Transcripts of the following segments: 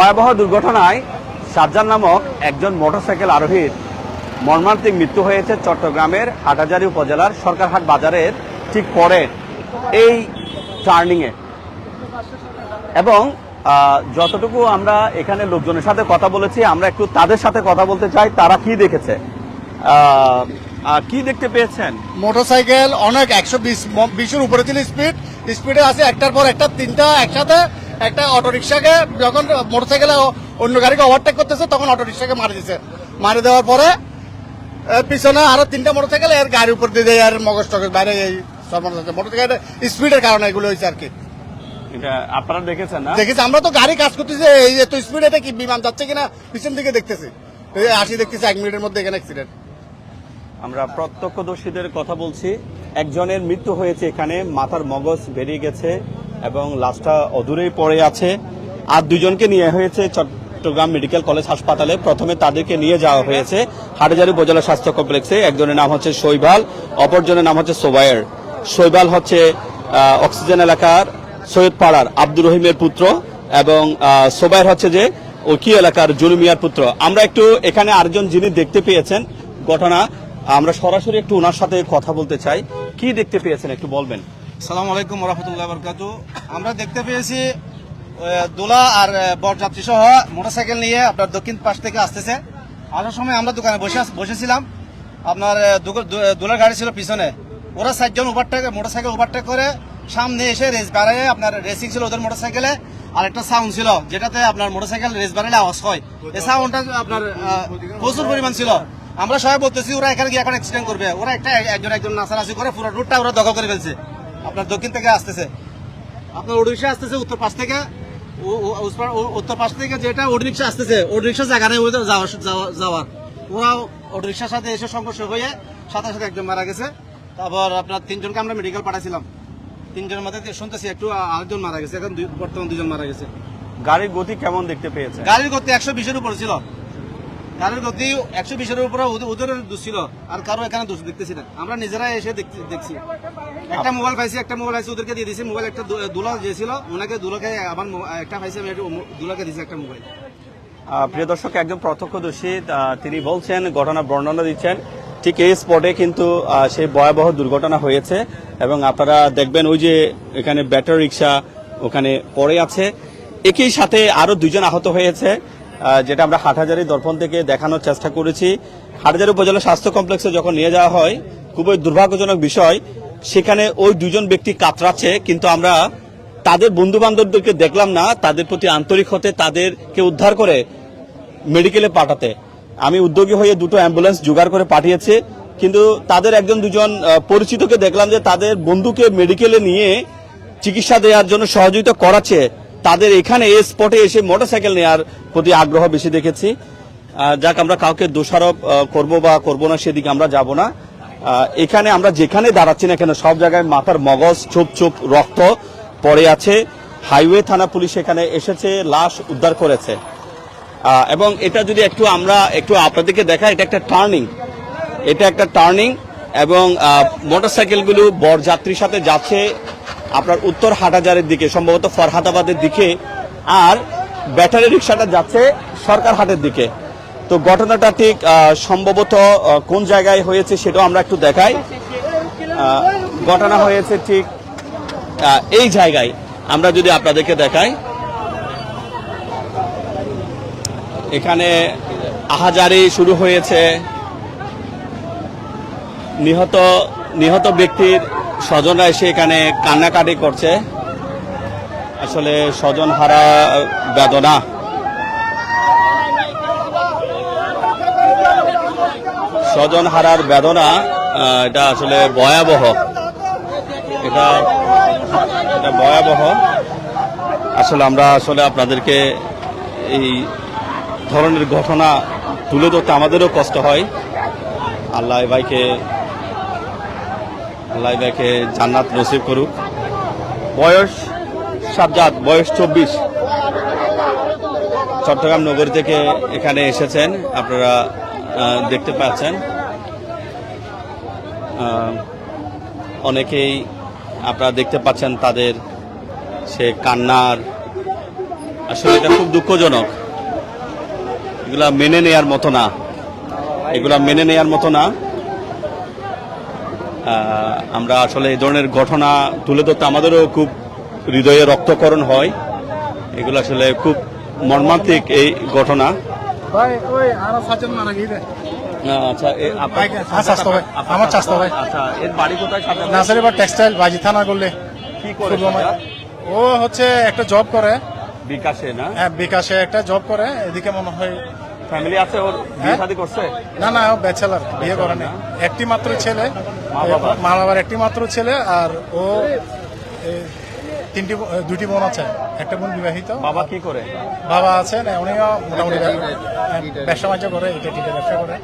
ভয়াবহ দুর্ঘটনায় সাজ্জান নামক একজন মোটরসাইকেল আরোহীর মর্মান্তিক মৃত্যু হয়েছে চট্টগ্রামের হাটাজারি উপজেলার সরকারহাট বাজারের ঠিক পরে এই টার্নিংয়ে। এবং যতটুকু আমরা এখানে লোকজনের সাথে কথা বলেছি, আমরা একটু তাদের সাথে কথা বলতে চাই, তারা কি দেখেছে? কি দেখতে পেয়েছেন? মোটরসাইকেল অনেক একশো বিশ, বিশের উপরে ছিল স্পিড। স্পিডে আছে একটার পর একটা, তিনটা একসাথে। একটা অটো রিক্সাকে যখন মোটরসাইকেলে অন্য গাড়িকে ওভারটেক করতেছে তখন অটো রিক্সাকে মারি দিছে। মারি দেওয়ার পরে পিছনে আরও তিনটা মোটরসাইকেল এর গাড়ির উপর দিয়ে দেয় আর মগজ টগজ বাইরে এই মোটরসাইকেল। স্পিডের কারণে এগুলো হয়েছে আর কি। আপনারা দেখেছেন না? দেখেছি আমরা তো গাড়ি কাজ করতেছি এই এত স্পিড এটা কি বিমান যাচ্ছে কিনা পিছন দিকে দেখতেছি। এই আসি দেখতেছি এক মিনিটের মধ্যে এখানে অ্যাক্সিডেন্ট আমরা প্রত্যক্ষদর্শীদের কথা বলছি একজনের মৃত্যু হয়েছে এখানে মাথার মগজ বেরিয়ে গেছে এবং লাশটা অদূরেই পড়ে আছে। আর দুজনকে নিয়ে হয়েছে চট্টগ্রাম মেডিকেল কলেজ হাসপাতালে। প্রথমে তাদেরকে নিয়ে যাওয়া হয়েছে হাটজারি উপজেলা স্বাস্থ্য কমপ্লেক্সে। একজনের নাম হচ্ছে শৈবাল, অপরজনের নাম হচ্ছে সোবায়ের। শৈবাল হচ্ছে অক্সিজেন এলাকার সৈয়দপাড়ার আব্দুর রহিমের পুত্র এবং সোবায়ের হচ্ছে যে ওকি এলাকার জুলুমিয়ার পুত্র। আমরা একটু এখানে আরেকজন যিনি দেখতে পেয়েছেন ঘটনা, আমরা সরাসরি একটু ওনার সাথে কথা বলতে চাই। কি দেখতে পেয়েছেন একটু বলবেন? সালাম আলাইকুম রহমতুল্লাহ বরকাতু আমরা দেখতে পেয়েছি দোলা আর বরযাত্রী সহ মোটরসাইকেল নিয়ে আপনার দক্ষিণ পাশ থেকে আসতেছে। আসার সময় আমরা দোকানে বসে বসেছিলাম। আপনার দোলার গাড়ি ছিল পিছনে। ওরা চারজন ওভারটেক, মোটরসাইকেল ওভারটেক করে সামনে এসে রেস বাড়ায়, আপনার রেসিং ছিল ওদের মোটরসাইকেলে। আর একটা সাউন্ড ছিল, যেটাতে আপনার মোটরসাইকেল রেস বাড়ালে আওয়াজ হয়। এই সাউন্ডটা আপনার প্রচুর পরিমাণ ছিল। আমরা সবাই বলতেছি, ওরা এখানে গিয়ে এখন অ্যাক্সিডেন্ট করবে। ওরা একটা, একজন একজন নাচানাচি করে পুরো রুটটা ওরা দখল করে ফেলছে। আপনার দক্ষিণ থেকে আসতেছে। আপনার ওড়িশা আসতেছে উত্তর পাশ থেকে। উত্তর পাশ থেকে যেটা ওড রিক্সা আসতেছে। ওড রিক্সা জায়গা নেই যাওয়ার যাওয়া- যাওয়ার। ওরা ওড সাথে এসে সংঘর্ষ হয়ে সাথে সাথে একজন মারা গেছে। তারপর আপনার তিনজনকে আমরা মেডিকেল পাঠাইছিলাম। তিনজনের মধ্যে শুনতেছি একটু আরেকজন মারা গেছে। এখন বর্তমান দুজন মারা গেছে। গাড়ির গতি কেমন দেখতে পেয়েছে? গাড়ির গতি একশো বিশের উপর ছিল। গাড়ির গতি একশো বিশের উপরে ওদের- দোষ ছিল আর কারও এখানে দোষ দেখতেছি না। আমরা নিজেরাই এসে দেখছি- একটা মোবাইল পাইছি একটা মোবাইল পাইছি ওদেরকে দিয়ে দিয়েছি মোবাইল একটা দুলা যে ছিল ওনাকে দুলাকে আমার একটা পাইছি আমি দুলাকে দিয়েছি একটা মোবাইল প্রিয় দর্শক একজন প্রত্যক্ষদর্শী তিনি বলছেন ঘটনা বর্ণনা দিচ্ছেন। ঠিক এই স্পটে কিন্তু সেই ভয়াবহ দুর্ঘটনা হয়েছে এবং আপনারা দেখবেন ওই যে এখানে ব্যাটারি রিক্সা ওখানে পড়ে আছে। একই সাথে আরও দুজন আহত হয়েছে। যেটা আমরা হাটহাজারি দর্পণ থেকে দেখানোর চেষ্টা করেছি। হাটহাজারি উপজেলা স্বাস্থ্য কমপ্লেক্সে যখন নিয়ে যাওয়া হয়, খুবই দুর্ভাগ্যজনক বিষয়, সেখানে ওই দুজন ব্যক্তি কাতরাচ্ছে, কিন্তু আমরা তাদের বন্ধু বান্ধবদেরকে দেখলাম না, তাদের প্রতি আন্তরিক হতে তাদেরকে উদ্ধার করে মেডিকেলে পাঠাতে। আমি উদ্যোগী হয়ে দুটো অ্যাম্বুলেন্স জোগাড় করে পাঠিয়েছি, কিন্তু তাদের একজন দুজন পরিচিতকে দেখলাম যে তাদের বন্ধুকে মেডিকেলে নিয়ে চিকিৎসা দেওয়ার জন্য সহযোগিতা করাচ্ছে। তাদের এখানে এই স্পটে এসে মোটরসাইকেল নেওয়ার প্রতি আগ্রহ বেশি দেখেছি। যাক, আমরা কাউকে দোষারোপ করব বা করব না, সেদিকে আমরা যাব না। এখানে আমরা যেখানে দাঁড়াচ্ছি না কেন, সব জায়গায় মাথার মগজ, চুপ চুপ রক্ত পড়ে আছে। হাইওয়ে থানা পুলিশ এখানে এসেছে, লাশ উদ্ধার করেছে। এবং এটা যদি একটু আমরা একটু আপনাদেরকে দেখা এটা একটা টার্নিং এটা একটা টার্নিং এবং মোটরসাইকেলগুলো বরযাত্রীর সাথে যাচ্ছে। আপনার উত্তর হাটাজারের দিকে, সম্ভবত ফরহাদাবাদের দিকে, আর ব্যাটারি রিক্সাটা যাচ্ছে সরকার হাটের দিকে। তো ঘটনাটা ঠিক সম্ভবত কোন জায়গায় হয়েছে সেটাও আমরা একটু দেখাই। ঘটনা হয়েছে ঠিক এই জায়গায়। আমরা যদি আপনাদেরকে দেখাই। এখানে আহাজারি শুরু হয়েছে। নিহত নিহত ব্যক্তির স্বজনরা এসে এখানে কান্নাকাটি করছে। আসলে স্বজন হারা বেদনা। স্বজন হারার বেদনা এটা আসলে ভয়াবহ। এটা এটা ভয়াবহ। আসলে আমরা আসলে আপনাদেরকে এই ধরনের ঘটনা তুলে ধরতে আমাদেরও কষ্ট হয়। আল্লাহ ভাইকে আল্লাহ জান্নাত নসিব করুক। বয়স সাজ্জাদ, বয়স চব্বিশ। চট্টগ্রাম নগরী থেকে এখানে এসেছেন, আপনারা দেখতে পাচ্ছেন। অনেকেই আপনারা দেখতে পাচ্ছেন তাদের সে কান্নার, আসলে এটা খুব দুঃখজনক। এগুলা মেনে নেয়ার মতো না। এগুলা মেনে নেয়ার মতো না। আমরা আসলে এই ধরনের ঘটনা তুলে ধরতে আমাদেরও খুব হৃদয়ে রক্তকরণ হয়। এগুলো আসলে খুব মর্মান্তিক এই ঘটনা। ও হচ্ছে একটা জব করে। বিকাশে না? হ্যাঁ বিকাশে একটা জব করে। এদিকে মনে হয় ফ্যামিলি আছে ওর বিয়ে? শাদী করছে? না না ও ব্যাচেলার বিয়ে করে না একটি মাত্র ছেলে মা বাবা? মা বাবার একটি মাত্র ছেলে আর ও তিনটি দুটি বোন আছে। একটা বোন বিবাহিত। বাবা কি করে? বাবা আছেন উনিও মোটামুটি ব্যব- ব্যবসা বাণিজ্য করে এটা টিকে ব্যবসা করে।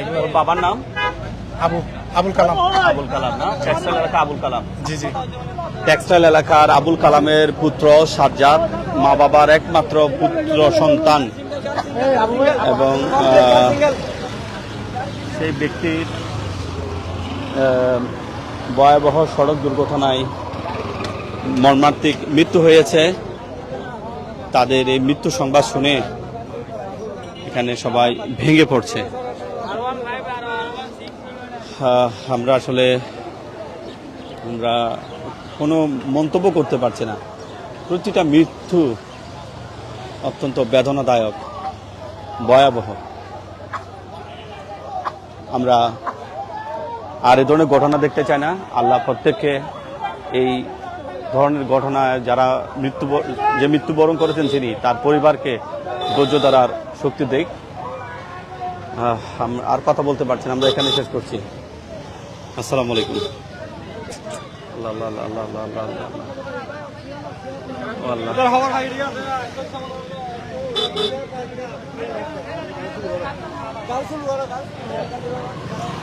এগুলো বাবার নাম? আবু আবুল কালাম। আবুল কালাম না? টেক্সটাইল এলাকা আবুল কালাম। জি জি। টেক্সটাইল এলাকার আবুল কালামের পুত্র সাজ্জাদ মা বাবার একমাত্র পুত্র সন্তান। এবং সেই ব্যক্তির ভয়াবহ সড়ক দুর্ঘটনায় মর্মান্তিক মৃত্যু হয়েছে। তাদের এই মৃত্যু সংবাদ শুনে এখানে সবাই ভেঙে পড়ছে। আমরা আসলে, আমরা কোনো মন্তব্য করতে পারছি না। প্রতিটা মৃত্যু অত্যন্ত বেদনাদায়ক। ভয়াবহ। আমরা আর এ ধরনের ঘটনা দেখতে চাই না। আল্লাহ প্রত্যেককে এই ধরনের ঘটনায় যারা মৃত্যু যে মৃত্যুবরণ করেছেন তিনি তার পরিবারকে ধৈর্য দ্বারার শক্তি দেখ। আহ, আর কথা বলতে পারছি না আমরা এখানে শেষ করছি। আসসালামু আলাইকুম। আল্লাহ আল্লাহ আল্লাহ আল্লাহ। আল্লাহ। আল্লাহ। আল্লাহ ও আল্লাহ